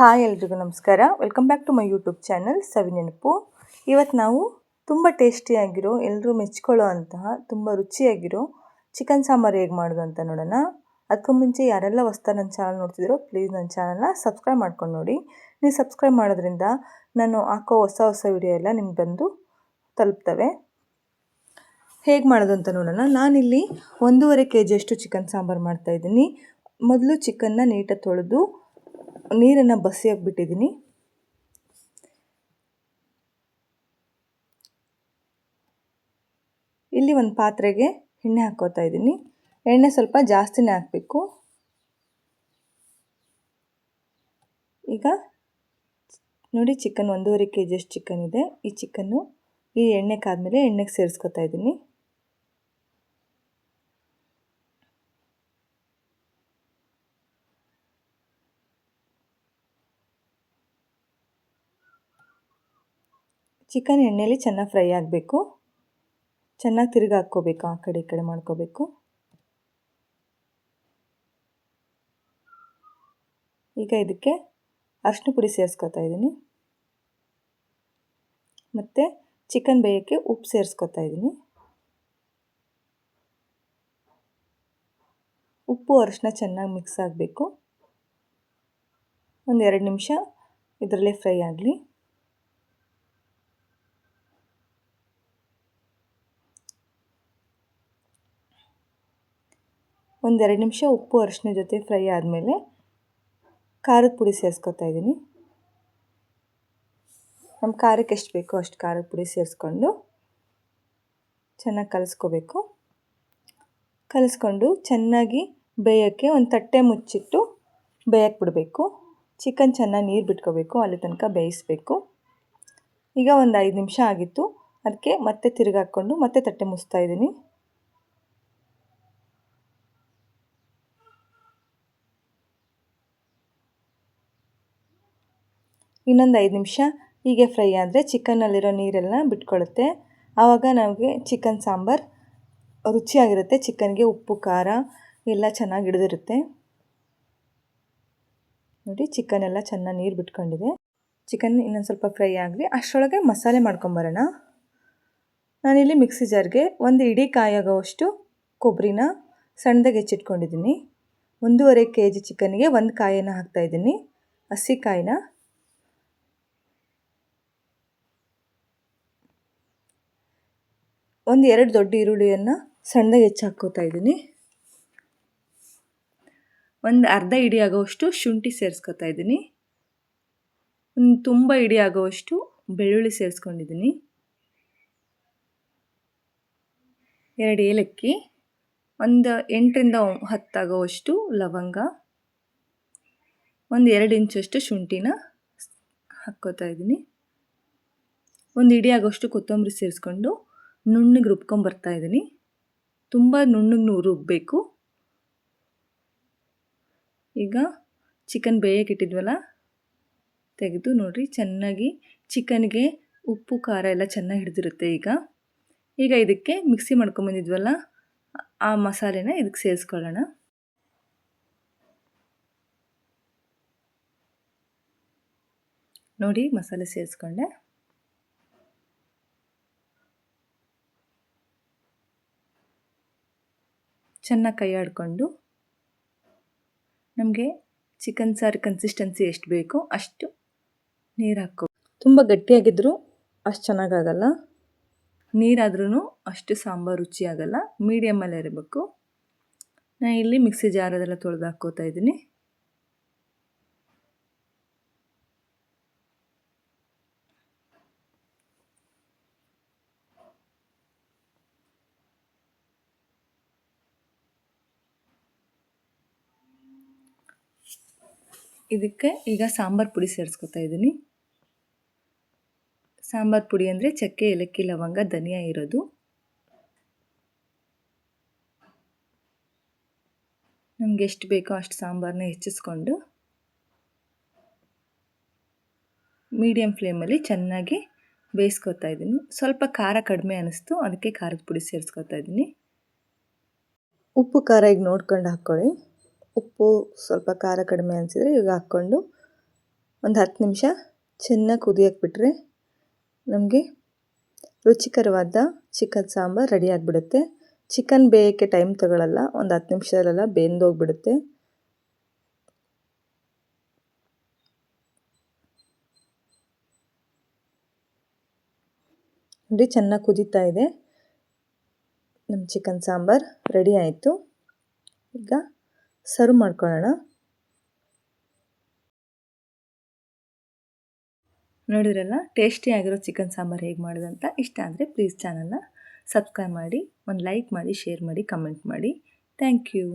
Hi ಎಲ್ರಿಗೂ ನಮಸ್ಕಾರ. Welcome back to my YouTube channel Savi Nenapu. ಇವತ್ತು ನಾವು ತುಂಬ ಟೇಸ್ಟಿಯಾಗಿರೋ ಎಲ್ಲರೂ ಮೆಚ್ಕೊಳ್ಳೋ ಅಂತಹ, ತುಂಬ ರುಚಿಯಾಗಿರೋ ಚಿಕನ್ ಸಾಂಬಾರು ಹೇಗೆ ಮಾಡೋದು ಅಂತ ನೋಡೋಣ. ಅದಕ್ಕೂ ಮುಂಚೆ ಯಾರೆಲ್ಲ ಹೊಸ್ತಾ ನನ್ನ ಚಾನಲ್ ನೋಡ್ತಿದ್ದೀರೋ ಪ್ಲೀಸ್ ನನ್ನ ಚಾನಲ್ನ ಸಬ್ಸ್ಕ್ರೈಬ್ ಮಾಡ್ಕೊಂಡು ನೋಡಿ. ನೀವು ಸಬ್ಸ್ಕ್ರೈಬ್ ಮಾಡೋದ್ರಿಂದ ನಾನು ಹಾಕೋ ಹೊಸ ಹೊಸ ವಿಡಿಯೋ ಎಲ್ಲ ನಿಮ್ಗೆ ಬಂದು ತಲುಪ್ತವೆ. ಹೇಗೆ ಮಾಡೋದು ಅಂತ ನೋಡೋಣ. ನಾನಿಲ್ಲಿ ಒಂದೂವರೆ ಕೆ ಜಿಯಷ್ಟು ಚಿಕನ್ ಸಾಂಬಾರು ಮಾಡ್ತಾಯಿದ್ದೀನಿ ಮೊದಲು ಚಿಕನ್ನ ನೀಟಾಗಿ ತೊಳೆದು ನೀರನ್ನು ಬಸಿಯಾಗಿ ಬಿಟ್ಟಿದ್ದೀನಿ ಇಲ್ಲಿ ಒಂದು ಪಾತ್ರೆಗೆ ಎಣ್ಣೆ ಹಾಕ್ಕೋತಾ ಇದ್ದೀನಿ ಎಣ್ಣೆ ಸ್ವಲ್ಪ ಜಾಸ್ತಿನೇ ಹಾಕಬೇಕು. ಈಗ ನೋಡಿ ಚಿಕನ್ ಒಂದೂವರೆ ಕೆ ಜಿಯಷ್ಟು ಚಿಕನ್ ಇದೆ. ಈ ಚಿಕನ್ನು ಈ ಎಣ್ಣೆ ಕಾದ್ಮೇಲೆ ಎಣ್ಣೆಗೆ ಸೇರಿಸ್ಕೊತಾ ಇದ್ದೀನಿ ಚಿಕನ್ ಎಣ್ಣೆಯಲ್ಲಿ ಚೆನ್ನಾಗಿ ಫ್ರೈ ಆಗಬೇಕು. ಚೆನ್ನಾಗಿ ತಿರುಗಿ ಹಾಕ್ಕೋಬೇಕು, ಆ ಕಡೆ ಈ ಕಡೆ ಮಾಡ್ಕೋಬೇಕು. ಈಗ ಇದಕ್ಕೆ ಅರಿಶಿನ ಪುಡಿ ಸೇರಿಸ್ಕೊತಾ ಇದ್ದೀನಿ ಮತ್ತು ಚಿಕನ್ ಬೇಯೋಕ್ಕೆ ಉಪ್ಪು ಸೇರಿಸ್ಕೊತಾ ಇದ್ದೀನಿ ಉಪ್ಪು ಅರಿಶಿನ ಚೆನ್ನಾಗಿ ಮಿಕ್ಸ್ ಆಗಬೇಕು. ಒಂದು ಎರಡು ನಿಮಿಷ ಇದರಲ್ಲೇ ಫ್ರೈ ಆಗಲಿ. ಒಂದೆರಡು ನಿಮಿಷ ಉಪ್ಪು ಅರಿಶಿನ ಜೊತೆ ಫ್ರೈ ಆದಮೇಲೆ ಖಾರದ ಪುಡಿ ಸೇರಿಸ್ಕೊತಾ ಇದ್ದೀನಿ. ನಮ್ಮ ಖಾರಕ್ಕೆ ಎಷ್ಟು ಬೇಕೋ ಅಷ್ಟು ಖಾರದ ಪುಡಿ ಸೇರಿಸ್ಕೊಂಡು ಚೆನ್ನಾಗಿ ಕಲಿಸ್ಕೋಬೇಕು. ಕಲಸ್ಕೊಂಡು ಚೆನ್ನಾಗಿ ಬೇಯೋಕ್ಕೆ ಒಂದು ತಟ್ಟೆ ಮುಚ್ಚಿಟ್ಟು ಬೇಯಕ್ಕೆ ಬಿಡಬೇಕು. ಚಿಕನ್ ಚೆನ್ನಾಗಿ ನೀರು ಬಿಟ್ಕೋಬೇಕು, ಅಲ್ಲಿ ತನಕ ಬೇಯಿಸ್ಬೇಕು. ಈಗ ಒಂದು ಐದು ನಿಮಿಷ ಆಗಿತ್ತು. ಅದಕ್ಕೆ ಮತ್ತೆ ತಿರುಗಾಕ್ಕೊಂಡು ಮತ್ತೆ ತಟ್ಟೆ ಮುಚ್ತಾ ಇದ್ದೀನಿ. ಇನ್ನೊಂದು ಐದು ನಿಮಿಷ. ಹೀಗೆ ಫ್ರೈ ಆದರೆ ಚಿಕನ್ನಲ್ಲಿರೋ ನೀರೆಲ್ಲ ಬಿಟ್ಕೊಳ್ಳುತ್ತೆ ಆವಾಗ ನಮಗೆ ಚಿಕನ್ ಸಾಂಬಾರು ರುಚಿಯಾಗಿರುತ್ತೆ. ಚಿಕನ್ಗೆ ಉಪ್ಪು, ಖಾರ ಎಲ್ಲ ಚೆನ್ನಾಗಿ ಹಿಡಿದಿರುತ್ತೆ. ನೋಡಿ, ಚಿಕನ್ ಎಲ್ಲ ಚೆನ್ನಾಗಿ ನೀರು ಬಿಟ್ಕೊಂಡಿದೆ. ಚಿಕನ್ ಇನ್ನೊಂದು ಸ್ವಲ್ಪ ಫ್ರೈ ಆಗಲಿ. ಅಷ್ಟರೊಳಗೆ ಮಸಾಲೆ ಮಾಡ್ಕೊಂಬರೋಣ ನಾನಿಲ್ಲಿ ಮಿಕ್ಸಿ ಜಾರ್ಗೆ ಒಂದು ಇಡೀ ಕಾಯಾಗೋವಷ್ಟು ಕೊಬ್ಬರಿನ ಸಣ್ಣದಾಗಿ ಹೆಚ್ಚಿಟ್ಕೊಂಡಿದ್ದೀನಿ. ಒಂದೂವರೆ ಕೆ ಜಿ ಚಿಕನ್ಗೆ ಒಂದು ಕಾಯನ್ನು ಹಾಕ್ತಾಯಿದ್ದೀನಿ ಹಸಿ ಕಾಯಿನ. ಒಂದು ಎರಡು ದೊಡ್ಡ ಈರುಳ್ಳಿಯನ್ನು ಸಣ್ಣದಾಗಿ ಹೆಚ್ಚು ಹಾಕ್ಕೋತಾ ಇದ್ದೀನಿ. ಒಂದು ಅರ್ಧ ಇಡಿ ಆಗೋವಷ್ಟು ಶುಂಠಿ ಸೇರಿಸ್ಕೊತಾ ಇದ್ದೀನಿ. ಒಂದು ತುಂಬ ಇಡಿ ಆಗೋವಷ್ಟು ಬೆಳ್ಳುಳ್ಳಿ ಸೇರಿಸ್ಕೊಂಡಿದ್ದೀನಿ. ಎರಡು ಏಲಕ್ಕಿ, ಒಂದು ಎಂಟರಿಂದ ಹತ್ತಾಗೋವಷ್ಟು ಲವಂಗ, ಒಂದು ಎರಡು ಇಂಚಷ್ಟು ಶುಂಠಿನ ಹಾಕ್ಕೋತಾ ಇದ್ದೀನಿ. ಒಂದು ಇಡಿ ಆಗೋಷ್ಟು ಕೊತ್ತಂಬರಿ ಸೇರಿಸ್ಕೊಂಡು ನುಣ್ಣಗೆ ರುಬ್ಕೊಂಬರ್ತಾ ಇದ್ದೀನಿ ತುಂಬ ನುಣ್ಣಗೆ ರುಬ್ಬಬೇಕು ಈಗ ಚಿಕನ್ ಬೇಯಕ್ಕೆ ಇಟ್ಟಿದ್ವಲ್ಲ, ತೆಗೆದು ನೋಡಿರಿ, ಚೆನ್ನಾಗಿ ಚಿಕನ್ಗೆ ಉಪ್ಪು, ಖಾರ ಎಲ್ಲ ಚೆನ್ನಾಗಿ ಹಿಡಿದಿರುತ್ತೆ ಈಗ. ಈಗ ಇದಕ್ಕೆ ಮಿಕ್ಸಿ ಮಾಡ್ಕೊಂಬಂದಿದ್ವಲ್ಲ ಆ ಮಸಾಲೆನ ಇದಕ್ಕೆ ಸೇರಿಸ್ಕೊಳ್ಳೋಣ. ನೋಡಿ ಮಸಾಲೆ ಸೇರಿಸ್ಕೊಂಡೆ. ಚೆನ್ನಾಗಿ ಕೈ ಆಡಿಕೊಂಡು ನಮಗೆ ಚಿಕನ್ ಸಾರು ಕನ್ಸಿಸ್ಟೆನ್ಸಿ ಎಷ್ಟು ಬೇಕೋ ಅಷ್ಟು ನೀರು ಹಾಕೋ ತುಂಬ ಗಟ್ಟಿಯಾಗಿದ್ದರೂ ಅಷ್ಟು ಚೆನ್ನಾಗಾಗಲ್ಲ. ನೀರಾದ್ರೂ ಅಷ್ಟು ಸಾಂಬಾರು ರುಚಿಯಾಗಲ್ಲ ಮೀಡಿಯಮಲ್ಲೇ ಇರಬೇಕು. ನಾನು ಇಲ್ಲಿ ಮಿಕ್ಸಿ ಜಾರದೆಲ್ಲ ತೊಳೆದು ಹಾಕ್ಕೋತಾ ಇದ್ದೀನಿ. ಇದಕ್ಕೆ ಈಗ ಸಾಂಬಾರು ಪುಡಿ ಸೇರಿಸ್ಕೊತಾ ಇದ್ದೀನಿ. ಸಾಂಬಾರು ಪುಡಿ ಅಂದರೆ ಚಕ್ಕೆ, ಏಲಕ್ಕಿ, ಲವಂಗ, ಧನಿಯಾ ಇರೋದು. ನಮ್ಗೆ ಎಷ್ಟು ಬೇಕೋ ಅಷ್ಟು ಸಾಂಬಾರನ್ನ ಹೆಚ್ಚಿಸ್ಕೊಂಡು ಮೀಡಿಯಮ್ ಫ್ಲೇಮಲ್ಲಿ ಚೆನ್ನಾಗಿ ಬೇಯಿಸ್ಕೊತಾ ಇದ್ದೀನಿ. ಸ್ವಲ್ಪ ಖಾರ ಕಡಿಮೆ ಅನ್ನಿಸ್ತು ಅದಕ್ಕೆ ಖಾರದ ಪುಡಿ ಸೇರಿಸ್ಕೊತಾ ಇದ್ದೀನಿ. ಉಪ್ಪು ಖಾರ ಈಗ ನೋಡ್ಕೊಂಡು ಹಾಕ್ಕೊಳ್ಳಿ. ಉಪ್ಪು ಸ್ವಲ್ಪ ಖಾರ ಕಡಿಮೆ ಅನಿಸಿದರೆ ಈಗ ಹಾಕ್ಕೊಂಡು ಒಂದು ಹತ್ತು ನಿಮಿಷ ಚೆನ್ನಾಗಿ ಕುದಿಯಕ್ಕೆ ಬಿಟ್ಟರೆ ನಮಗೆ ರುಚಿಕರವಾದ ಚಿಕನ್ ಸಾಂಬಾರು ರೆಡಿ ಆಗಿಬಿಡುತ್ತೆ. ಚಿಕನ್ ಬೇಯೋಕ್ಕೆ ಟೈಮ್ ತಗೊಳ್ಳಲ್ಲ ಒಂದು ಹತ್ತು ನಿಮಿಷದಲ್ಲೆಲ್ಲ ಬೆಂದೋಗ್ಬಿಡುತ್ತೆ ನೋಡಿ ಚೆನ್ನಾಗಿ ಕುದೀತಾ ಇದೆ. ನಮ್ಮ ಚಿಕನ್ ಸಾಂಬಾರು ರೆಡಿ ಆಯಿತು. ಈಗ ಸರ್ವ್ ಮಾಡ್ಕೊಳ್ಳೋಣ. ನೋಡಿದ್ರಲ್ಲ ಟೇಸ್ಟಿಯಾಗಿರೋ ಚಿಕನ್ ಸಾಂಬಾರು ಹೇಗೆ ಮಾಡೋದಂತ ಇಷ್ಟ ಅಂದರೆ ಪ್ಲೀಸ್ ಚಾನಲ್ನ ಸಬ್ಸ್ಕ್ರೈಬ್ ಮಾಡಿ, ಒಂದು ಲೈಕ್ ಮಾಡಿ, ಶೇರ್ ಮಾಡಿ, ಕಮೆಂಟ್ ಮಾಡಿ. Thank you.